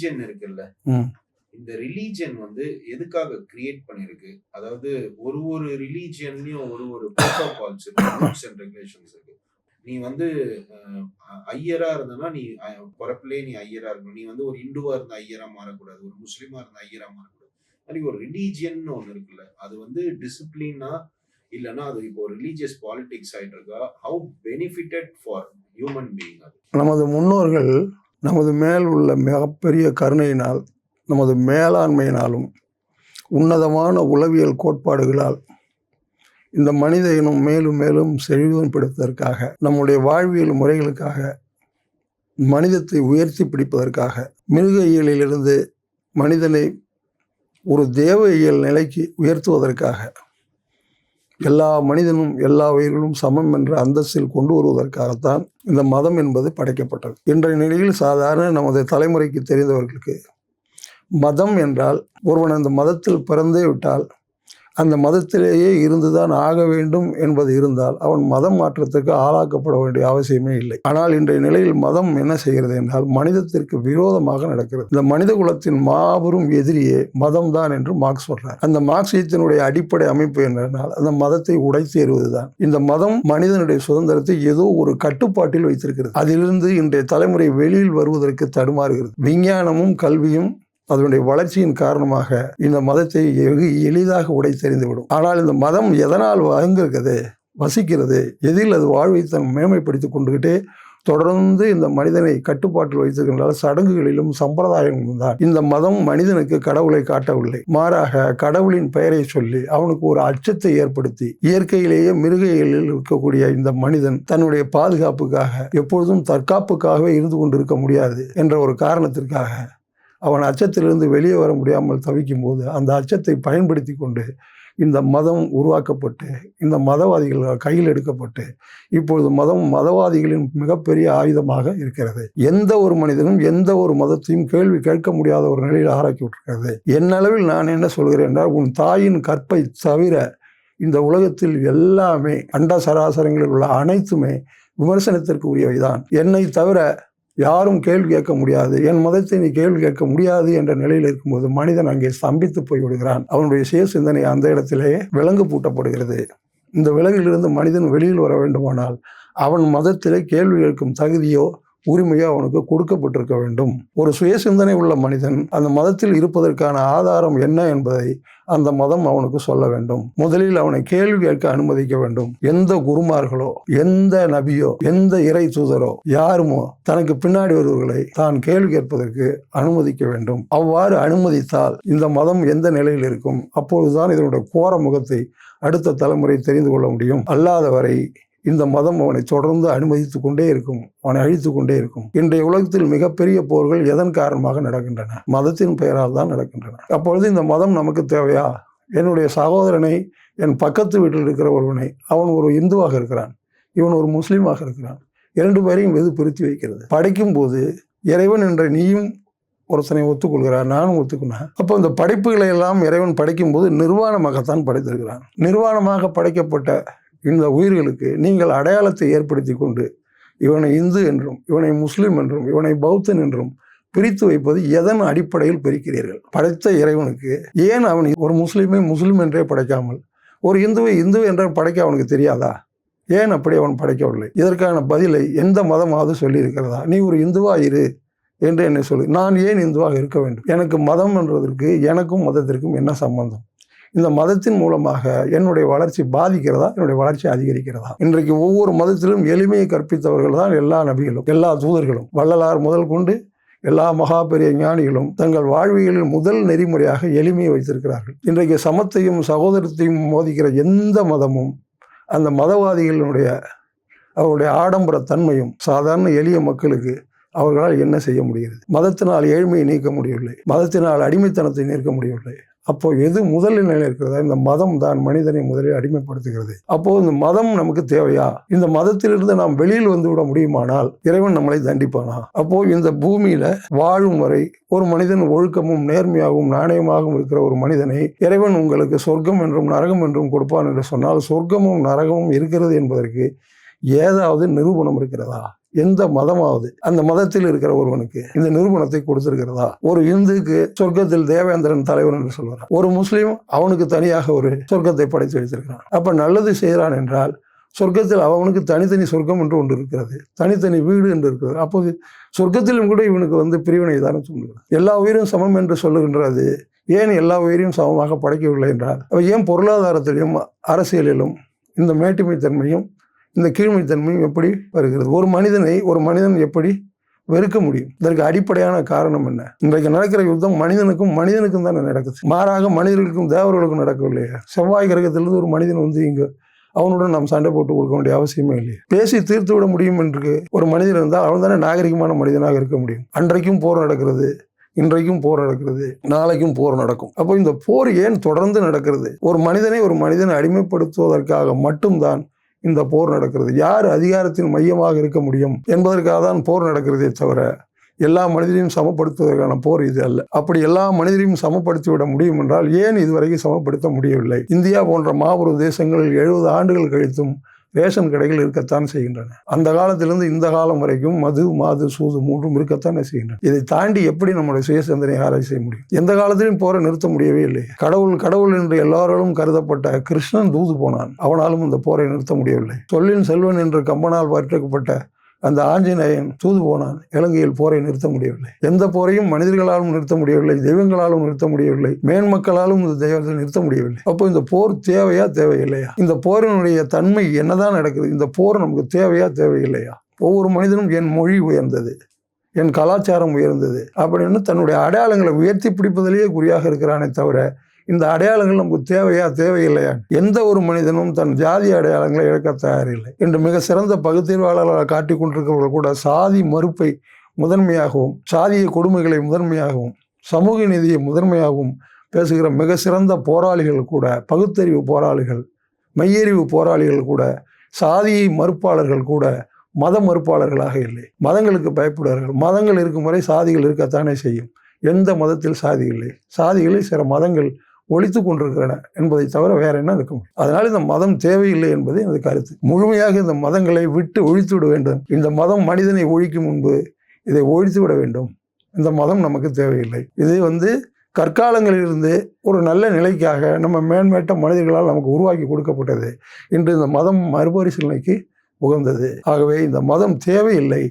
Religion இருக்குல்ல. இந்த religion வந்து எதுக்காக கிரியேட் பண்ணிருக்கு? அதாவது ஒரு ஒரு ரிலீஜியன்லயும் ஒரு ஒரு ப்ரோட்டோகால்ஸ் இருக்கு ரூல்ஸ் அண்ட் ரெகுலேஷன்ஸ் இருக்கு. நீ வந்து ஐயரா இருந்தனா நீ அஹ், பிறப்பிலே நீ ஐயரா இருக்கணும். நீ வந்து ஒரு இந்துவா இருந்த ஐயரா மாறக்கூடாது ஒரு முஸ்லீமா இருந்த ஐயரா மாறக்கூடாது. மாதிரி ஒரு ரிலீஜியன் ஒன்று இருக்குல்ல. அது வந்து டிசிப்ளினா இல்லைன்னா அது இப்போ ரிலீஜியஸ் பாலிடிக்ஸ் ஆயிட்டு இருக்கா? How benefitted for human being அது? நமது முன்னோர்கள் நமது மேல் உள்ள மிகப்பெரிய கருணையினால் நமது மேலாண்மையினாலும் உன்னதமான உளவியல் கோட்பாடுகளால் இந்த மனித இனம் மேலும் மேலும் செழிவன்படுத்துவதற்காக நம்முடைய வாழ்வியல் முறைகளுக்காக மனிதத்தை உயர்த்தி பிடிப்பதற்காக மிருக இயலிலிருந்து மனிதனை ஒரு தேவ இயல் நிலைக்கு உயர்த்துவதற்காக எல்லா மனிதனும் எல்லா உயிர்களும் சமம் என்ற அந்தஸ்தில் கொண்டு வருவதற்காகத்தான் இந்த மதம் என்பது படைக்கப்பட்டது. இன்றைய நிலையில் சாதாரண நமது தலைமுறைக்கு தெரிந்தவர்களுக்கு மதம் என்றால் ஒருவன் அந்த மதத்தில் பிறந்தே விட்டால் அந்த மதத்திலேயே இருந்துதான் ஆக வேண்டும் என்பது இருந்தால் அவன் மதம் மாற்றத்துக்கு ஆளாக்கப்பட வேண்டிய அவசியமே இல்லை. ஆனால் இன்றைய நிலையில் மதம் என்ன செய்கிறது என்றால் மனிதத்திற்கு விரோதமாக நடக்கிறது. இந்த மனித குலத்தின் மாபெரும் எதிரியே மதம் தான் என்று மார்க்ஸ் சொல்றார். அந்த மார்க்சியத்தினுடைய அடிப்படை அமைப்பு என்னென்னால் அந்த மதத்தை உடைத்தேறுவதுதான் இந்த மதம் மனிதனுடைய சுதந்திரத்தை ஏதோ ஒரு கட்டுப்பாட்டில் வைத்திருக்கிறது. அதிலிருந்து இன்றைய தலைமுறை வெளியில் வருவதற்கு தடுமாறுகிறது. விஞ்ஞானமும் கல்வியும் அதனுடைய வளர்ச்சியின் காரணமாக இந்த மதத்தை வெகு எளிதாக உடை தெரிந்துவிடும் ஆனால் இந்த மதம் எதனால் வந்திருக்கிறது வசிக்கிறது எதில் அது வாழ்வை தன் மேன்மைப்படுத்தி கொண்டுகிட்டே தொடர்ந்து இந்த மனிதனை கட்டுப்பாட்டில் வைத்திருக்கின்றால் சடங்குகளிலும் சம்பிரதாயங்களும் தான் இந்த மதம் மனிதனுக்கு கடவுளை காட்டவில்லை. மாறாக கடவுளின் பெயரை சொல்லி அவனுக்கு ஒரு அச்சத்தை ஏற்படுத்தி இயற்கையிலேயே மிருகைகளில் இருக்கக்கூடிய இந்த மனிதன் தன்னுடைய பாதுகாப்புக்காக எப்பொழுதும் தற்காப்புக்காகவே இருந்து கொண்டிருக்க முடியாது என்ற ஒரு காரணத்திற்காக அவன் அச்சத்திலிருந்து வெளியே வர முடியாமல் தவிக்கும் போது அந்த அச்சத்தை பயன்படுத்தி கொண்டு இந்த மதம் உருவாக்கப்பட்டு இந்த மதவாதிகள் கையில் எடுக்கப்பட்டு இப்பொழுது மதம் மதவாதிகளின் மிகப்பெரிய ஆயுதமாக இருக்கிறது. எந்த ஒரு மனிதனும் எந்த ஒரு மதத்தையும் கேள்வி கேட்க முடியாத ஒரு நிலையில் ஆராக்கி விட்டிருக்கிறது என்னளவில் நான் என்ன சொல்கிறேன் என்றால் உன் தாயின் கற்பை தவிர இந்த உலகத்தில் எல்லாமே அண்ட சராசரங்களில் உள்ள அனைத்துமே விமர்சனத்திற்கு உரியவைதான் என்னை தவிர யாரும் கேள்வி கேட்க முடியாது. என் மதத்தை நீ கேள்வி கேட்க முடியாது என்ற நிலையில் இருக்கும்போது மனிதன் அங்கே ஸ்தம்பித்து போய் விடுகிறான். அவனுடைய சுய சிந்தனை அந்த இடத்திலேயே விலங்கு பூட்டப்படுகிறது. இந்த விலங்கிலிருந்து மனிதன் வெளியில் வர வேண்டுமானால் அவன் மதத்திலே கேள்வி கேட்கும் தகுதியோ உரிமையாக அவனுக்கு கொடுக்கப்பட்டிருக்க வேண்டும். ஒரு சுய சிந்தனை உள்ள மனிதன் அந்த மதத்தில் இருப்பதற்கான ஆதாரம் என்ன என்பதை அந்த மதம் அவனுக்கு சொல்ல வேண்டும். முதலில் அவனை கேள்வி கேட்க அனுமதிக்க வேண்டும். எந்த குருமார்களோ எந்த நபியோ எந்த இறை தூதரோ யாருமோ தனக்கு பின்னாடி வருவர்களை தான் கேள்வி கேட்பதற்கு அனுமதிக்க வேண்டும். அவ்வாறு அனுமதித்தால் இந்த மதம் எந்த நிலையில் இருக்கும்? அப்பொழுதுதான் இதனுடைய கோர முகத்தை அடுத்த தலைமுறை தெரிந்து கொள்ள முடியும். அல்லாதவரை இந்த மதம் அவனை தொடர்ந்து அனுமதித்து கொண்டே இருக்கும். அவனை அழித்து கொண்டே இருக்கும். இன்றைய உலகத்தில் மிகப்பெரிய போர்கள் எதன் காரணமாக நடக்கின்றன? மதத்தின் பெயரால் தான் நடக்கின்றன. அப்பொழுது இந்த மதம் நமக்கு தேவையா? என்னுடைய சகோதரனை என் பக்கத்து வீட்டில் இருக்கிற ஒருவனை அவன் ஒரு இந்துவாக இருக்கிறான். இவன் ஒரு முஸ்லீமாக இருக்கிறான். இரண்டு பேரையும் எது பிரித்து வைக்கிறது? படைக்கும் போது இறைவன் என்ற நீயும் ஒருத்தனை ஒத்துக்கொள்கிறார் நானும் ஒத்துக்கினேன் அப்போ இந்த படைப்புகளை எல்லாம் இறைவன் படைக்கும் போது நிர்வாணமாகத்தான் படைத்திருக்கிறான். நிர்வாணமாக படைக்கப்பட்ட இந்த உயிர்களுக்கு நீங்கள் அடையாளத்தை ஏற்படுத்தி கொண்டு இவனை இந்து என்றும் இவனை முஸ்லீம் என்றும் இவனை பௌத்தன் என்றும் பிரித்து வைப்பது எதன் அடிப்படையில் பிரிக்கிறீர்கள்? படைத்த இறைவனுக்கு ஏன் அவன் ஒரு முஸ்லீமை முஸ்லீம் என்றே படைக்காமல் ஒரு இந்துவை இந்து என்றே படைக்க அவனுக்கு தெரியாதா? ஏன் அப்படி அவன் படைக்கவில்லை? இதற்கான பதிலை எந்த மதமாவது சொல்லியிருக்கிறதா? நீ ஒரு இந்துவா இரு என்று என்னை சொல்லு. நான் ஏன் இந்துவாக இருக்க வேண்டும்? எனக்கு மதம் என்றதற்கு எனக்கும் மதத்திற்கும் என்ன சம்பந்தம்? இந்த மதத்தின் மூலமாக என்னுடைய வளர்ச்சி பாதிக்கிறதா? என்னுடைய வளர்ச்சி அதிகரிக்கிறதா? இன்றைக்கு ஒவ்வொரு மதத்திலும் எளிமையை கற்பித்தவர்கள் தான் எல்லா நபிகளும் எல்லா தூதர்களும். வள்ளலார் முதல் கொண்டு எல்லா மகா பெரிய ஞானிகளும் தங்கள் வாழ்வியலில் முதல் நெறிமுறையாக எளிமையை வைத்திருக்கிறார்கள். இன்றைக்கு சமத்தையும் சகோதரத்தையும் மோதிக்கிற எந்த மதமும் அந்த மதவாதிகளினுடைய அவருடைய ஆடம்பர தன்மையும் சாதாரண எளிய மக்களுக்கு அவர்களால் என்ன செய்ய முடிகிறது? மதத்தினால் ஏழ்மையை நீக்க முடியவில்லை. மதத்தினால் அடிமைத்தனத்தை நீக்க முடியவில்லை. அப்போ எது முதல் நிலையில் இருக்கிறதா இந்த மதம் தான் மனிதனை முதலில் அடிமைப்படுத்துகிறது. அப்போ இந்த மதம் நமக்கு தேவையா? இந்த மதத்திலிருந்து நாம் வெளியில் வந்து விட முடியுமானால் இறைவன் நம்மளை தண்டிப்பானா? அப்போ இந்த பூமியில வாழும் வரை ஒரு மனிதன் ஒழுக்கமும் நேர்மையாகவும் நாணயமாகவும் இருக்கிற ஒரு மனிதனை இறைவன் உங்களுக்கு சொர்க்கம் என்றும் நரகம் என்றும் கொடுப்பான் என்று சொன்னால் சொர்க்கமும் நரகமும் இருக்கிறது என்பதற்கு ஏதாவது நிரூபணம் இருக்கிறதா? எந்த மதமாவது அந்த மதத்தில் இருக்கிற ஒருவனுக்கு இந்த நிரூபணத்தை கொடுத்திருக்கிறதா? ஒரு இந்துக்கு சொர்க்கத்தில் தேவேந்திரன் தலைவர் என்று சொல்வார்? ஒரு முஸ்லீம் அவனுக்கு தனியாக ஒரு சொர்க்கத்தை படைத்து வைத்திருக்கிறான். அப்ப நல்லது செய்கிறான் என்றால் சொர்க்கத்தில் அவனுக்கு தனித்தனி சொர்க்கம் என்று ஒன்று இருக்கிறது. தனித்தனி வீடு என்று இருக்கிறது. அப்போது சொர்க்கத்திலும் கூட இவனுக்கு வந்து பிரிவினை தானே சொல்லுகிறது எல்லா உயிரும் சமம் என்று சொல்லுகின்றது. ஏன் எல்லா உயிரையும் சமமாக படைக்கவில்லை என்றால்? அவ ஏன் பொருளாதாரத்திலும் அரசியலிலும் இந்த மேட்டுமை தன்மையும் இந்த கீழ்மைத்தன்மையும் எப்படி வருகிறது? ஒரு மனிதனை ஒரு மனிதன் எப்படி வெறுக்க முடியும்? இதற்கு அடிப்படையான காரணம் என்ன? இன்றைக்கு நடக்கிற யுத்தம் மனிதனுக்கும் மனிதனுக்கும் தானே நடக்குது. மாறாக மனிதர்களுக்கும் தேவர்களுக்கும் நடக்கவில்லையா? செவ்வாய் கிரகத்திலிருந்து ஒரு மனிதன் வந்து இங்கு அவனுடன் நாம் சண்டை போட்டு கொடுக்க வேண்டிய அவசியமே இல்லையே. பேசி தீர்த்து விட முடியும் என்று ஒரு மனிதன் இருந்தால் அவன் தானே நாகரிகமான மனிதனாக இருக்க முடியும். அன்றைக்கும் போர் நடக்கிறது இன்றைக்கும் போர் நடக்கிறது நாளைக்கும் போர் நடக்கும். அப்போ இந்த போர் ஏன் தொடர்ந்து நடக்கிறது? ஒரு மனிதனை ஒரு மனிதனை அடிமைப்படுத்துவதற்காக மட்டும்தான் இந்த போர் நடக்கிறது. யார் அதிகாரத்தின் மையமாக இருக்க முடியும்? என்பதற்காக தான் போர் நடக்கிறதே தவிர எல்லா மனிதரையும் சமப்படுத்துவதற்கான போர் இது அல்ல. அப்படி எல்லா மனிதரையும் சமப்படுத்தி விட முடியும் என்றால் ஏன் இதுவரைக்கும் சமப்படுத்த முடியவில்லை? இந்தியா போன்ற மாபெரும் தேசங்கள் எழுபது ஆண்டுகள் கழித்தும் ரேஷன் கடைகள் இருக்கத்தான் செய்கின்றன. அந்த காலத்திலிருந்து இந்த காலம் வரைக்கும் மது மாது சூது மூன்றும் இருக்கத்தானே செய்கின்றன. இதை தாண்டி எப்படி நம்முடைய சுய சிந்தனை ஆராய்ச்சி செய்ய முடியும்? எந்த காலத்திலும் போரை நிறுத்த முடியவே இல்லை. கடவுள் கடவுள் என்று எல்லாராலும் கருதப்பட்ட கிருஷ்ணன் தூது போனான். அவனாலும் இந்த போரை நிறுத்த முடியவில்லை. சொல்லின் செல்வன் என்று கம்பனால் வர்த்தக்கப்பட்ட அந்த ஆஞ்சநேயன் தூது போனான். இலங்கையில் போரை நிறுத்த முடியவில்லை. எந்த போரையும் மனிதர்களாலும் நிறுத்த முடியவில்லை. தெய்வங்களாலும் நிறுத்த முடியவில்லை. மேன்மக்களாலும் இந்த தெய்வத்தை நிறுத்த முடியவில்லை. அப்போ இந்த போர் தேவையா தேவையில்லையா? இந்த போரினுடைய தன்மை என்னதான் நடக்குது? இந்த போர் நமக்கு தேவையா தேவையில்லையா? ஒவ்வொரு மனிதனும் என் மொழி உயர்ந்தது. என் கலாச்சாரம் உயர்ந்தது. அப்படின்னு தன்னுடைய அடையாளங்களை உயர்த்தி பிடிப்பதிலேயே குறியாக இருக்கிறானே தவிர இந்த அடையாளங்கள் நமக்கு தேவையா தேவையில்லையா? எந்த ஒரு மனிதனும் தன் ஜாதி அடையாளங்களை இழக்க தயாரில்லை. என்று மிக சிறந்த பகுத்தறிவாளர்களாக காட்டிக் கொண்டிருக்கிறவர்கள் கூட சாதி மறுப்பை முதன்மையாகவும் சாதிய கொடுமைகளை முதன்மையாகவும் சமூக நீதியை முதன்மையாகவும் பேசுகிற மிக சிறந்த போராளிகள் கூட பகுத்தறிவு போராளிகள் மையறிவு போராளிகள் கூட சாதியை மறுப்பாளர்கள் கூட மத மறுப்பாளர்களாக இல்லை. மதங்களுக்கு பயப்படுவார்கள். மதங்கள் இருக்கும் வரை சாதிகள் இருக்கத்தானே செய்யும். எந்த மதத்தில் சாதி இல்லை. சாதிகளை சில மதங்கள் ஒழித்து கொண்டிருக்கிறன என்பதை தவிர வேற என்ன இருக்க முடியும்? அதனால் இந்த மதம் தேவையில்லை என்பது எனது கருத்து. முழுமையாக இந்த மதங்களை விட்டு ஒழித்து விட வேண்டும். இந்த மதம் மனிதனை ஒழிக்கும் முன்பு இதை ஒழித்து விட வேண்டும். இந்த மதம் நமக்கு தேவையில்லை. இது வந்து கற்காலங்களிலிருந்து ஒரு நல்ல நிலைக்காக நம்ம மேன்மேட்ட மனிதர்களால் நமக்கு உருவாக்கி கொடுக்கப்பட்டது. இன்று இந்த மதம் மறுபரிசீலனைக்கு உகந்தது. ஆகவே இந்த மதம் தேவையில்லை.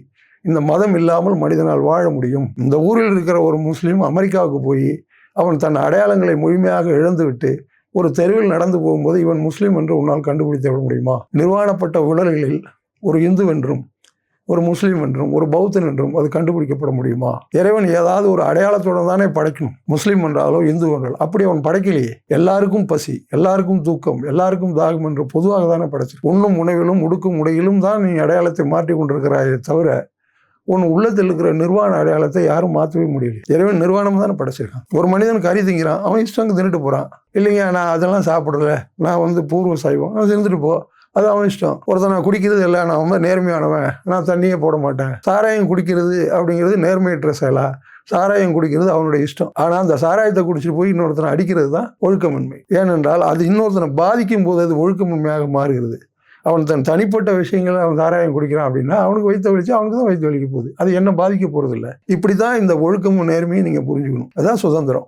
இந்த மதம் இல்லாமல் மனிதனால் வாழ முடியும். இந்த ஊரில் இருக்கிற ஒரு முஸ்லீம் அமெரிக்காவுக்கு போய் அவன் தன் அடையாளங்களை முழுமையாக இழந்துவிட்டு ஒரு தெருவில் நடந்து போகும்போது இவன் முஸ்லீம் என்று உன்னால் கண்டுபிடித்து விட முடியுமா? நிர்வாணப்பட்ட உடல்களில் ஒரு இந்து என்றும் ஒரு முஸ்லீம் என்றும் ஒரு பௌத்தன் என்றும் அது கண்டுபிடிக்கப்பட முடியுமா? இறைவன் ஏதாவது ஒரு அடையாளத்துடன் தானே படைக்கணும். முஸ்லீம் என்றாலோ இந்து என்றால். அப்படி அவன் படைக்கலையே. எல்லாருக்கும் பசி எல்லாருக்கும் தூக்கம் எல்லாருக்கும் தாகம் என்று பொதுவாக தானே படைச்சு உண்ணும் உணவிலும் உடுக்கும் உடையிலும் தான் நீ அடையாளத்தை மாற்றி கொண்டிருக்கிறாயே தவிர உன் உள்ளத்தில் இருக்கிற நிர்வாண அடையாளத்தை யாரும் மாற்றவே முடியல. இறைவன் நிர்வாணம் தானே படைச்சிருக்கான். ஒரு மனிதன் கறி திங்கிறான் அவன் இஷ்டம் தின்னுட்டு போகிறான் இல்லைங்க நான் அதெல்லாம் சாப்பிடல. நான் வந்து பூர்வ சைவம். அவன் தின்னுட்டு போ. அது அவன் இஷ்டம். ஒருத்தன் நான் குடிக்கிறது இல்லை நான் ரொம்ப நேர்மையானவன். நான் தண்ணியே போட மாட்டேன். சாராயம் குடிக்கிறது அப்படிங்கிறது நேர்மையற்ற செயலா? சாராயம் குடிக்கிறது அவனுடைய இஷ்டம். ஆனால் அந்த சாராயத்தை குடிச்சிட்டு போய் இன்னொருத்தனை அடிக்கிறது தான் ஒழுக்கமின்மை. ஏனென்றால் அது இன்னொருத்தனை பாதிக்கும் போது அது ஒழுக்கமின்மையாக மாறுகிறது. அவன் தன் தனிப்பட்ட விஷயங்களை அவன் சாராயம் குடிக்கிறான் அப்படின்னா அவனுக்கு வைத்த வலிச்சு அவனுக்கு தான் வயிற்று வலிக்க போகுது. அது என்ன பாதிக்க போகிறது இல்லை இப்படி தான் இந்த ஒழுக்கமும் நேர்மையும் நீங்கள் புரிஞ்சுக்கணும். அதுதான் சுதந்திரம்.